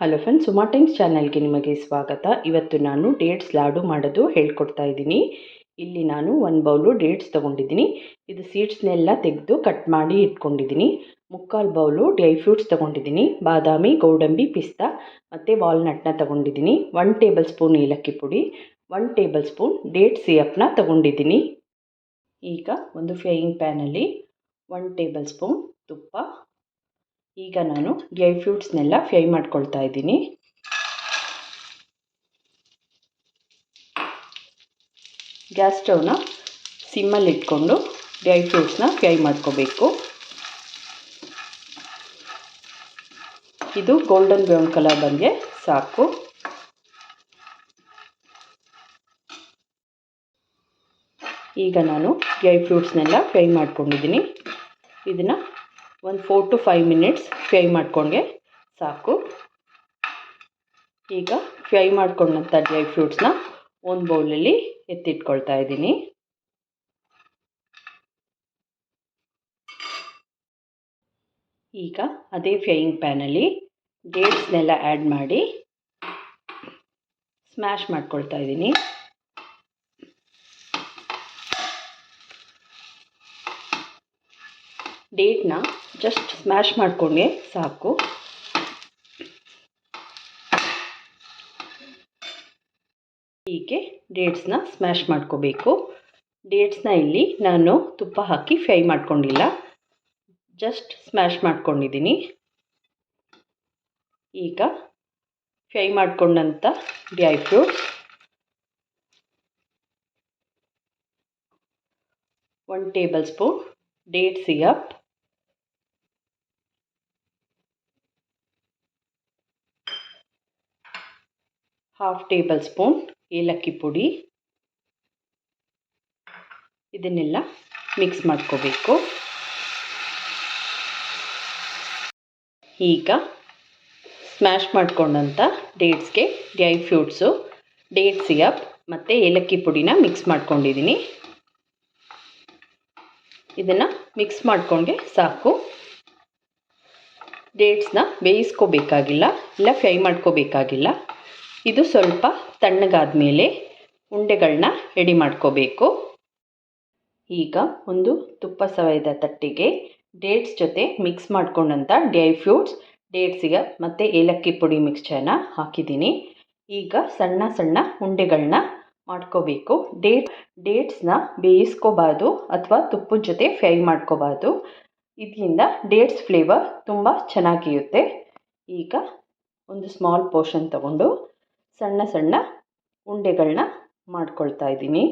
Hello friends Suma times ಚಾನಲ್ಗೆ ನಿಮಗೆ ಸ್ವಾಗತ. ಇವತ್ತು ನಾನು ಡೇಟ್ಸ್ ಲಾಡು ಮಾಡೋದು ಹೇಳ್ಕೊಡ್ತಾ ಇದ್ದೀನಿ. ಇಲ್ಲಿ ನಾನು ಒಂದು ಬೌಲು ಡೇಟ್ಸ್ ತೊಗೊಂಡಿದ್ದೀನಿ. ಇದು ಸೀಡ್ಸ್ನೆಲ್ಲ ತೆಗೆದು ಕಟ್ ಮಾಡಿ ಇಟ್ಕೊಂಡಿದ್ದೀನಿ. ಮುಕ್ಕಾಲು ಬೌಲು ಡ್ರೈ ಫ್ರೂಟ್ಸ್ ತೊಗೊಂಡಿದ್ದೀನಿ. ಬಾದಾಮಿ, ಗೋಡಂಬಿ, ಪಿಸ್ತಾ ಮತ್ತು ವಾಲ್ನಟ್ನ ತೊಗೊಂಡಿದ್ದೀನಿ. ಒನ್ ಟೇಬಲ್ ಸ್ಪೂನ್ ಏಲಕ್ಕಿ ಪುಡಿ ಒನ್ ಟೇಬಲ್ ಸ್ಪೂನ್ ಡೇಟ್ ಸಿಯಪ್ನ ತೊಗೊಂಡಿದ್ದೀನಿ. ಈಗ ಒಂದು ಫ್ರೈಯಿಂಗ್ ಪ್ಯಾನಲ್ಲಿ ಒನ್ ಟೇಬಲ್ ಸ್ಪೂನ್ ತುಪ್ಪ ಈಗ ನಾನು ಡ್ರೈ ಫ್ರೂಟ್ಸ್ನೆಲ್ಲ ಫ್ರೈ ಮಾಡ್ಕೊಳ್ತಾ ಇದ್ದೀನಿ. ಗ್ಯಾಸ್ ಸ್ಟವ್ನ ಸಿಮ್ಮಲ್ಲಿ ಇಟ್ಕೊಂಡು ಡ್ರೈ ಫ್ರೂಟ್ಸ್ನ ಫ್ರೈ ಮಾಡ್ಕೋಬೇಕು. ಇದು ಗೋಲ್ಡನ್ ಬ್ರೌನ್ ಕಲರ್ ಬಂದರೆ ಸಾಕು. ಈಗ ನಾನು ಡ್ರೈ ಫ್ರೂಟ್ಸ್ನೆಲ್ಲ ಫ್ರೈ ಮಾಡ್ಕೊಂಡಿದ್ದೀನಿ. ಇದನ್ನು ಒಂದು four to five minutes fry ಮಾಡಿಕೊಂಡೆ ಸಾಕು. ಈಗ ಫ್ರೈ ಮಾಡ್ಕೊಂಡಂಥ ಡ್ರೈ ಫ್ರೂಟ್ಸ್ನ ಒಂದು ಬೌಲಲ್ಲಿ ಎತ್ತಿಟ್ಕೊಳ್ತಾ ಇದ್ದೀನಿ. ಈಗ ಅದೇ ಫ್ರೈಯಿಂಗ್ ಪ್ಯಾನಲ್ಲಿ ಡೇಟ್ಸ್ನೆಲ್ಲ ಆ್ಯಡ್ ಮಾಡಿ ಸ್ಮ್ಯಾಶ್ ಮಾಡ್ಕೊಳ್ತಾ ಇದ್ದೀನಿ. ಡೇಟ್ನ ಜಸ್ಟ್ ಸ್ಮ್ಯಾಶ್ ಮಾಡಿಕೊಂಡೆ, ಸಾಕು. ಹೀಗೆ ಡೇಟ್ಸ್ನ ಸ್ಮ್ಯಾಶ್ ಮಾಡ್ಕೋಬೇಕು. ಡೇಟ್ಸ್ನ ಇಲ್ಲಿ ನಾನು ತುಪ್ಪ ಹಾಕಿ ಫ್ರೈ ಮಾಡ್ಕೊಂಡಿಲ್ಲ. ಜಸ್ಟ್ ಸ್ಮ್ಯಾಶ್ ಮಾಡ್ಕೊಂಡಿದ್ದೀನಿ. ಈಗ fry ಮಾಡಿಕೊಂಡಂಥ dry fruits one tablespoon date syrup half tablespoon ಏಲಕ್ಕಿ ಪುಡಿ. ಇದನ್ನೆಲ್ಲ ಮಿಕ್ಸ್ ಮಾಡ್ಕೋಬೇಕು. ಈಗ ಸ್ಮ್ಯಾಶ್ ಮಾಡ್ಕೊಂಡಂಥ ಡೇಟ್ಸ್ಗೆ ಡ್ರೈ ಫ್ರೂಟ್ಸು ಡೇಟ್ ಸಿರಪ್ ಮತ್ತು ಏಲಕ್ಕಿ ಪುಡಿನ ಮಿಕ್ಸ್ ಮಾಡ್ಕೊಂಡಿದ್ದೀನಿ. ಇದನ್ನು ಮಿಕ್ಸ್ ಮಾಡಿಕೊಂಡೆ ಸಾಕು. ಡೇಟ್ಸ್ನ ಬೇಯಿಸ್ಕೋಬೇಕಾಗಿಲ್ಲ, ಇಲ್ಲ ಫ್ರೈ ಮಾಡ್ಕೋಬೇಕಾಗಿಲ್ಲ. ಇದು ಸ್ವಲ್ಪ ತಣ್ಣಗಾದ ಮೇಲೆ ಉಂಡೆಗಳನ್ನ ರೆಡಿ ಮಾಡ್ಕೋಬೇಕು. ಈಗ ಒಂದು ತುಪ್ಪ ಸವಾಯದ ತಟ್ಟೆಗೆ ಡೇಟ್ಸ್ ಜೊತೆ ಮಿಕ್ಸ್ ಮಾಡ್ಕೊಂಡಂಥ ಡ್ರೈ ಫ್ರೂಟ್ಸ್ ಡೇಟ್ಸಿಗೆ ಮತ್ತು ಏಲಕ್ಕಿ ಪುಡಿ ಮಿಕ್ಸ್ಚರ್ನ ಹಾಕಿದ್ದೀನಿ. ಈಗ ಸಣ್ಣ ಸಣ್ಣ ಉಂಡೆಗಳನ್ನ ಮಾಡ್ಕೋಬೇಕು. ಡೇಟ್ ಡೇಟ್ಸ್ನ ಬೇಯಿಸ್ಕೋಬಾರ್ದು ಅಥವಾ ತುಪ್ಪದ ಜೊತೆ ಫ್ರೈ ಮಾಡ್ಕೋಬಾರ್ದು. ಇದರಿಂದ ಡೇಟ್ಸ್ ಫ್ಲೇವರ್ ತುಂಬ ಚೆನ್ನಾಗಿರುತ್ತೆ. ಈಗ ಒಂದು ಸ್ಮಾಲ್ ಪೋರ್ಷನ್ ತಗೊಂಡು ಸಣ್ಣ ಸಣ್ಣ ಉಂಡೆಗಳನ್ನ ಮಾಡ್ಕೊಳ್ತಾ ಇದ್ದೀನಿ.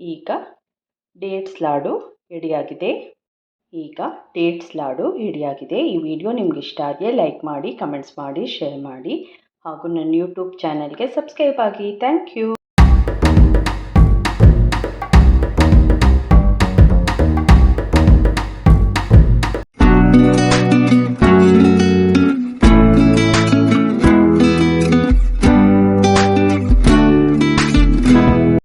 ಈಗ ಡೇಟ್ಸ್ ಲಾಡು ರೆಡಿಯಾಗಿದೆ. ಈಗ ಡೇಟ್ಸ್ ಲಾಡು ರೆಡಿಯಾಗಿದೆ. ಈ ವಿಡಿಯೋ ನಿಮ್ಗೆ ಇಷ್ಟ ಆದರೆ ಲೈಕ್ ಮಾಡಿ ಕಮೆಂಟ್ಸ್ ಮಾಡಿ ಶೇರ್ ಮಾಡಿ ಹಾಗೂ ನನ್ನ ಯೂಟ್ಯೂಬ್ ಚಾನಲ್ಗೆ ಸಬ್ಸ್ಕ್ರೈಬ್ ಆಗಿ. Thank you